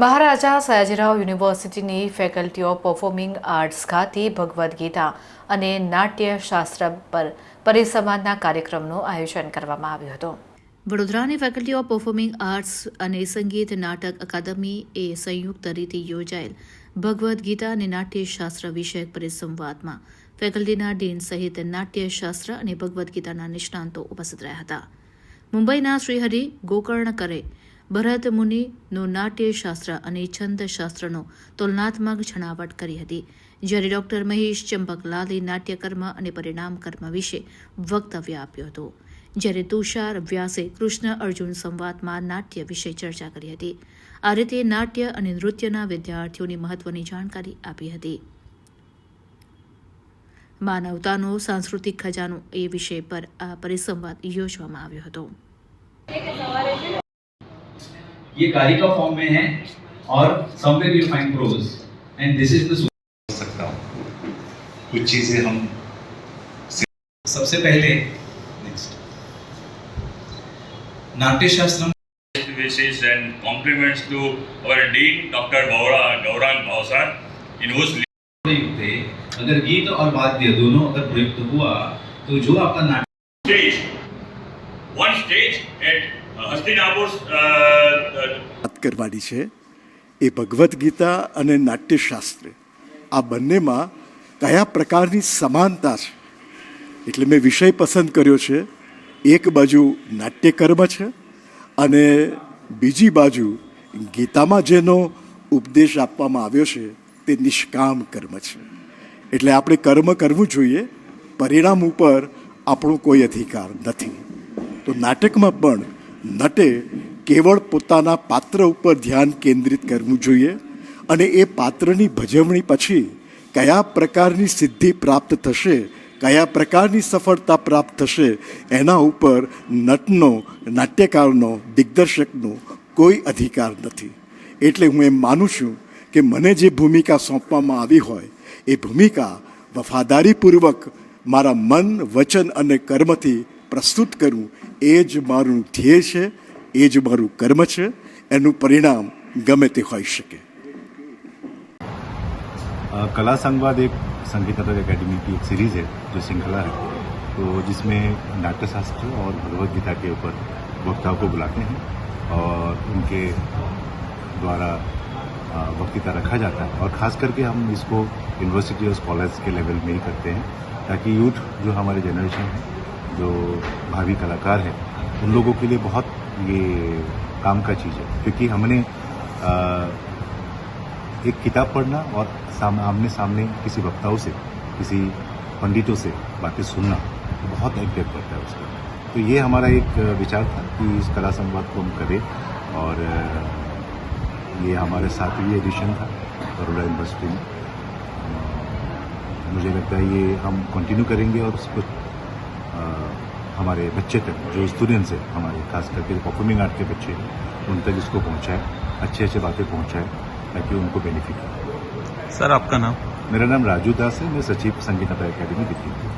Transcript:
મહારાજા સયાજીરાવ યુનિવર્સિટીની faculty of performing arts ખાતે ભગવદ્ ગીતા અને નાટ્યશાસ્ત્ર પર પરિસંવાદના કાર્યક્રમનું આયોજન કરવામાં આવ્યું હતું. વડોદરાની ફેકલ્ટી ઓફ પરફોર્મિંગ આર્ટ્સ અને સંગીત નાટક અકાદમી એ સંયુક્ત રીતે યોજાયેલ ભગવદ્ ગીતા અને નાટ્યશાસ્ત્ર વિષયક પરિસંવાદમાં ફેકલ્ટીના ડીન સહિત નાટ્યશાસ્ત્ર અને ભગવદ્ ગીતાના નિષ્ણાંતો ઉપસ્થિત રહ્યા હતા. મુંબઈના શ્રીહરિ ગોકર્ણકરે ભરત મુનિનું નાટ્યશાસ્ત્ર અને છંદશાસ્ત્રનો તુલનાત્મક છણાવટ કરી હતી, જ્યારે ડોક્ટર મહેશ ચંપકલાલે નાટ્યકર્મ અને પરિણામ કર્મ વિશે વક્તવ્ય આપ્યું હતું. જ્યારે તુષાર, વ્યાસે કૃષ્ણ અર્જુન સંવાદમાં નાટ્ય વિશે ચર્ચા કરી હતી. આ રીતે નાટ્ય અને નૃત્યના વિદ્યાર્થીઓની મહત્વની જાણકારી આપી હતી. માનવતાનો સાંસ્કૃતિક ખજાનો એ વિષય પર આ પરિસંવાદ યોજવામાં આવ્યો હતો. ये कार्य का फॉर्म में है और somewhere you find prose and this is the सकता हूँ। कुछ चीज़ें हम सबसे पहले next Natyashastra and compliments to our dean doctor Bavra Gaurang Bhav in whose अगर गीत और वाद्य दोनों अगर प्रयुक्त हुआ तो जो आपका नाट्य stage one stage eight Hastinapur કરવાની છે એ ભગવદ્ ગીતા અને નાટ્યશાસ્ત્ર. આ બંનેમાં કયા પ્રકારની સમાનતા છે? એટલે મેં વિષય પસંદ કર્યો છે. એક બાજુ નાટ્યકર્મ છે અને બીજી બાજુ ગીતામાં જેનો ઉપદેશ આપવામાં આવ્યો છે તે નિષ્કામ કર્મ છે. એટલે આપણે કર્મ કરવું જોઈએ. પરિણામ ઉપર આપણો કોઈ અધિકાર નથી. તો નાટકમાં પણ નટે કેવળ પોતાના પાત્ર ઉપર ધ્યાન કેન્દ્રિત કરવું જોઈએ અને એ પાત્રની ભજવણી પછી કયા પ્રકારની સિદ્ધિ પ્રાપ્ત થશે, કયા પ્રકારની સફળતા પ્રાપ્ત થશે, એના ઉપર નટનો, નાટ્યકારનો, દિગ્દર્શકનો કોઈ અધિકાર નથી. એટલે હું એમ માનું છું કે મને જે ભૂમિકા સોંપવામાં આવી હોય, એ ભૂમિકા વફાદારીપૂર્વક મારા મન, વચન અને કર્મથી પ્રસ્તુત કરું, એ જ મારું ધ્યેય છે એ જ મારું કર્મ છે એનું પરિણામ ગમે તે હોઈ શકે अ, कला संवाद एक संगीत नाटक एकेडमी की एक सीरीज है जो श्रृंखला है तो जिसमें नाट्यशास्त्र और भगवत गीता के ऊपर वक्ताओं को बुलाते हैं और उनके द्वारा अ, वक्तृता रखा जाता है और खास करके हम इसको यूनिवर्सिटी और कॉलेज के लेवल में ही करते हैं ताकि यूथ जो हमारे जनरेशन है जो भावी कलाकार हैं उन लोगों के लिए बहुत ये काम का चीज़ है। क्योंकि हमने अ, एक किताब पढ़ना और साम, आमने सामने किसी वक्ताओं से किसी पंडितों से बातें सुनना तो बहुत अज्ञात पड़ता है उसका। तो ये हमारा एक विचार था कि इस कला संवाद को हम करें और ये हमारे सातवीं एडिशन था बड़ोड़ा यूनिवर्सिटी में। मुझे लगता है ये हम कंटिन्यू करेंगे और उसको हमारे बच्चे तक जो स्टूडेंट्स हैं हमारे खास करके परफॉर्मिंग आर्ट के बच्चे उन तक इसको पहुँचाए अच्छे अच्छे बातें पहुँचाए ताकि उनको बेनिफिट हो। सर आपका नाम? मेरा नाम राजू दास है मैं सचिव संगीत अकादमी दिल्ली हूँ।